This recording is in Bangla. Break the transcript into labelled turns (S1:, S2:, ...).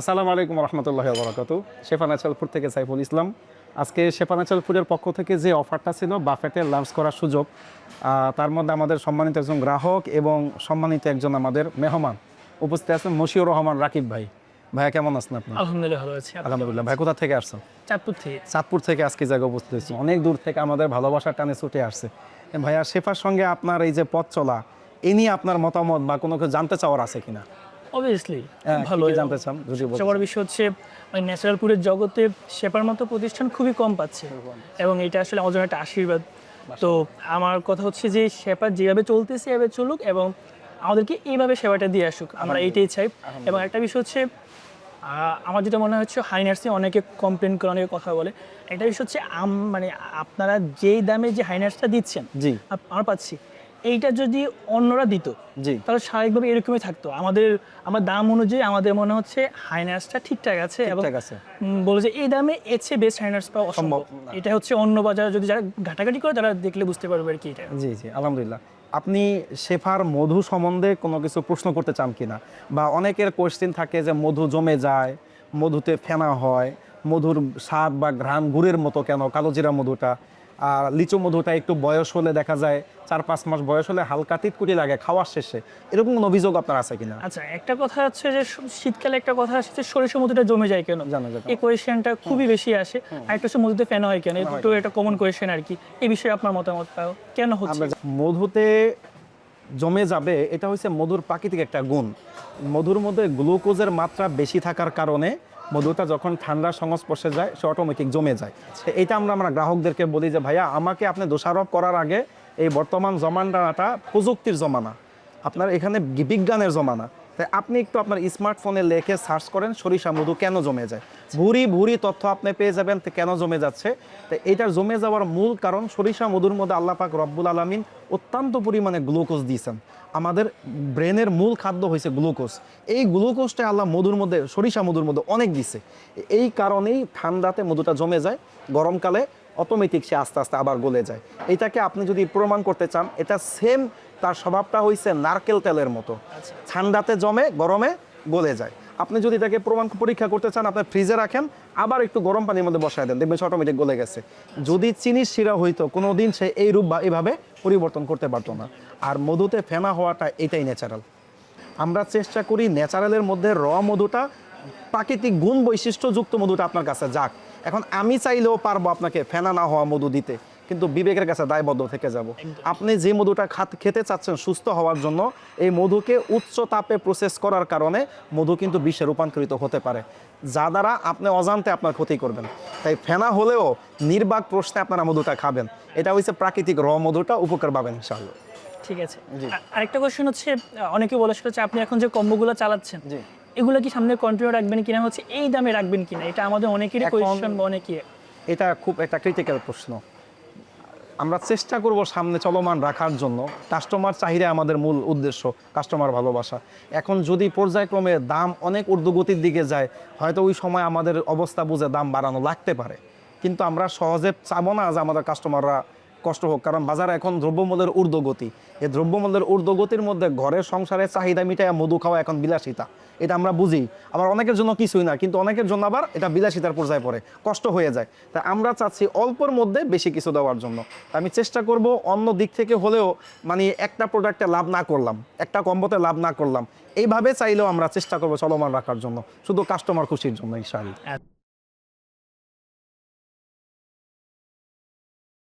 S1: আসসালামু আলাইকুম রহমতুল্লাহ বরাকাত শেফা ন্যাচারালপুর থেকে সাইফুল ইসলাম। আজকে শেফা ন্যাচারালপুরের পক্ষ থেকে যে অফারটা ছিল বাফেটের লাঞ্চ করার সুযোগ তার মধ্যে আমাদের সম্মানিত একজন গ্রাহক এবং সম্মানিত একজন আমাদের মেহমান উপস্থিত আছেন মশিউর রহমান রাকিব ভাই। ভাইয়া কেমন আছেন আপনি?
S2: আলহামদুলিল্লাহ ভালো আছি।
S1: আলহামদুলিল্লাহ। ভাই কোথা থেকে আসছেন?
S2: চাঁদপুর থেকে।
S1: চাঁদপুর থেকে আজকে জায়গায় উপস্থিত হয়েছি। অনেক দূর থেকে আমাদের ভালোবাসার টানে ছুটে আসছে। ভাইয়া শেফার সঙ্গে আপনার এই যে পথ চলা এ নিয়ে আপনার মতামত বা কোনো কিছু জানতে চাওয়ার আছে কিনা?
S2: অবভিয়াসলি
S1: হ্যাঁ,
S2: ভালো।
S1: জানতে চান
S2: সবার বিষয় হচ্ছে ওই ন্যাচারাল ফুডের জগতে সেপার মতো প্রতিষ্ঠান খুবই কম পাচ্ছে। এবং এটা আসলে আমার জন্য একটা আশীর্বাদ। তো আমার কথা হচ্ছে যে সেপা যেভাবে চলতেছে এভাবে চলুক এবং আমাদেরকে এইভাবে সেবাটা দিয়ে আসুক। আমরা এইটাই চাই। এবং একটা বিষয় হচ্ছে আহ, আমার যেটা মনে হচ্ছে হাই নার্সিং অনেকে কমপ্লেন করে অনেকে কথা বলে। একটা বিষয় হচ্ছে আম- মানে আপনারা যেই দামে যে হাই নার্সটা দিচ্ছেন
S1: জি।
S2: আমরা পাচ্ছি। এইটা যদি অন্যরা দিত
S1: জি।
S2: তাহলে স্বাভাবিকভাবে এরকমই থাকতো। আমাদের আমার দাম অনুযায়ী আমাদের মনে হচ্ছে হাইনার্সটা ঠিকঠাক আছে এবং বলে যে এই দামে এর চেয়ে বেস্ট হাইনার্স পাওয়া অসম্ভব।
S1: সম্ভব
S2: এটা হচ্ছে অন্য বাজারে যদি যারা ঘাটাঘাটি করে তারা দেখলে বুঝতে পারবে আর কি এটা।
S1: জি জি আলহামদুলিল্লাহ। আপনি শেফার মধু সম্বন্ধে কোনো কিছু প্রশ্ন করতে চান কিনা? বা অনেকের কোশ্চেন থাকে যে মধু জমে যায় মধুতে ফেনা হয় মধুর স্বাদ বা ঘ্রাণ গুড়ের মতো কেন? কালোজিরা মধুটা আর লিচু মধুটা একটু বয়স হলে দেখা যায় চার পাঁচ মাস বয়স হলে হালকা তিতকুটি লাগে খাওয়ার শেষে। এরকম কোনো অভিযোগ আপনার আছে কিনা?
S2: আচ্ছা একটা কথা হচ্ছে যে শীতকালে একটা কথা আসছে সরিষা মধুটা জমে যায় কেন?
S1: জানা যায়
S2: এই কোয়েশ্চেনটা খুবই বেশি আসে। আর একটা হচ্ছে মধুতে ফেনা হয় কেন? একটু এটা কমন কোয়েশ্চেন আর কি। এই বিষয়ে আপনার মতামত পাও। কেন হচ্ছে?
S1: মধুতে জমে যাবে এটা হচ্ছে মধুর প্রাকৃতিক একটা গুণ। মধুর মধ্যে গ্লুকোজের মাত্রা বেশি থাকার কারণে মধুটা যখন ঠান্ডার সংস্পর্শে যায়, সে অটোমেটিক জমে যায়। এটা আমরা আমরা গ্রাহকদেরকে বলি যে, ভাইয়া, আমাকে আপনি দোষারোপ করার আগে এই বর্তমান জমানাটা প্রযুক্তির জমানা। আপনার এখানে বিজ্ঞানের জমানা। তাই আপনি একটু আপনার স্মার্টফোনে লেখে সার্চ করেন, সরিষা মধু কেন জমে যায়? ভুরি ভুরি তথ্য আপনি পেয়ে যাবেন, তো কেন জমে যাচ্ছে? তো এইটার জমে যাওয়ার মূল কারণ, সরিষা মধুর মধ্যে আল্লাহ পাক রব্বুল আলমিন অত্যন্ত পরিমাণে গ্লুকোজ দিয়েছেন। আমাদের ব্রেনের মূল খাদ্য হয়েছে গ্লুকোজ। এই গ্লুকোজটা আল্লাহ মধুর মধ্যে, সরিষা মধুর মধ্যে অনেক দিছে। এই কারণেই ঠান্ডাতে মধুটা জমে যায়। গরমকালে অটোমেটিক সে আস্তে আস্তে আবার গলে যায়। এটাকে আপনি যদি প্রমাণ করতে চান এটা সেম তার স্বভাবটা হয়েছে নারকেল তেলের মতো। ঠান্ডাতে জমে গরমে গলে যায়। আপনি যদি এটাকে প্রমাণ পরীক্ষা করতে চান আপনি ফ্রিজে রাখেন আবার একটু গরম পানির মধ্যে বসায় দেন দেখবেন অটোমেটিক গলে গেছে। যদি চিনির শিরা হইতো কোনো দিন সে এই রূপ বা এইভাবে পরিবর্তন করতে পারতো না। আর মধুতে ফেনা হওয়াটা এটাই ন্যাচারাল আমরা চেষ্টা করি ন্যাচারালের মধ্যে র মধুটা প্রাকৃতিক গুণ বৈশিষ্ট্যযুক্ত মধুটা আপনার কাছে যাক। এখন আমি চাইলেও পারব আপনাকে ফেনা না হওয়া মধু দিতে কিন্তু বিবেকের কাছে দায়বদ্ধ থেকে যাব। আপনি যে মধুটা খাত খেতে চাচ্ছেন সুস্থ হওয়ার জন্য এই মধুকে উচ্চ তাপে প্রসেস করার কারণে মধু কিন্তু বিষে রূপান্তরিত হতে পারে যা দ্বারা আপনি অজান্তে আপনার ক্ষতি করবেন। তাই ফেনা হলেও নির্বাক প্রশ্নে আপনারা মধুটা খাবেন। এটা হচ্ছে প্রাকৃতিক র মধুটা উপকার পাবেন ইনশাআল্লাহ।
S2: ঠিক আছে। আরেকটা কোশ্চেন হচ্ছে অনেকে বলে সেটা হচ্ছে আপনি এখন যে কম্বোগুলো চালাচ্ছেন এগুলো কি সামনে কন্টিনিউ রাখবেন কিনা হচ্ছে এই দামে রাখবেন কিনা? এটা আমাদের অনেকেরই কোয়েশ্চেন বা অনেকে
S1: এটা খুব একটা ক্রিটিক্যাল প্রশ্ন। আমরা চেষ্টা করব সামনে চলমান রাখার জন্য। কাস্টমার চাহিদা আমাদের মূল উদ্দেশ্য কাস্টমার ভালোবাসা। এখন যদি পর্যায়ক্রমে দাম অনেক ঊর্ধ্বগতির দিকে যায় হয়তো ওই সময় আমাদের অবস্থা বুঝে দাম বাড়ানো লাগতে পারে। কিন্তু আমরা সহজে চাবো না যে আমাদের কাস্টমাররা কষ্ট হোক, কারণ বাজারে এখন দ্রব্যমূল্যের ঊর্ধ্বগতি। এই দ্রব্যমূল্যের ঊর্ধ্বগতির মধ্যে ঘরের সংসারের চাহিদা মিটায় মধু খাওয়া এখন বিলাসিতা। এটা আমরা বুঝি। আবার অনেকের জন্য কিছুই না, কিন্তু অনেকের জন্য আবার এটা বিলাসিতার পর্যায়ে পড়ে, কষ্ট হয়ে যায়। তাই আমরা চাচ্ছি অল্পর মধ্যে বেশি কিছু দেওয়ার জন্য। তা আমি চেষ্টা করব অন্য দিক থেকে হলেও মানে একটা প্রোডাক্টে লাভ না করলাম, একটা কম্বোতে লাভ না করলাম, এইভাবে চাইলেও আমরা চেষ্টা করব চলমান রাখার জন্য, শুধু কাস্টমার খুশির জন্য, ইনশাআল্লাহ।
S2: আচ্ছা।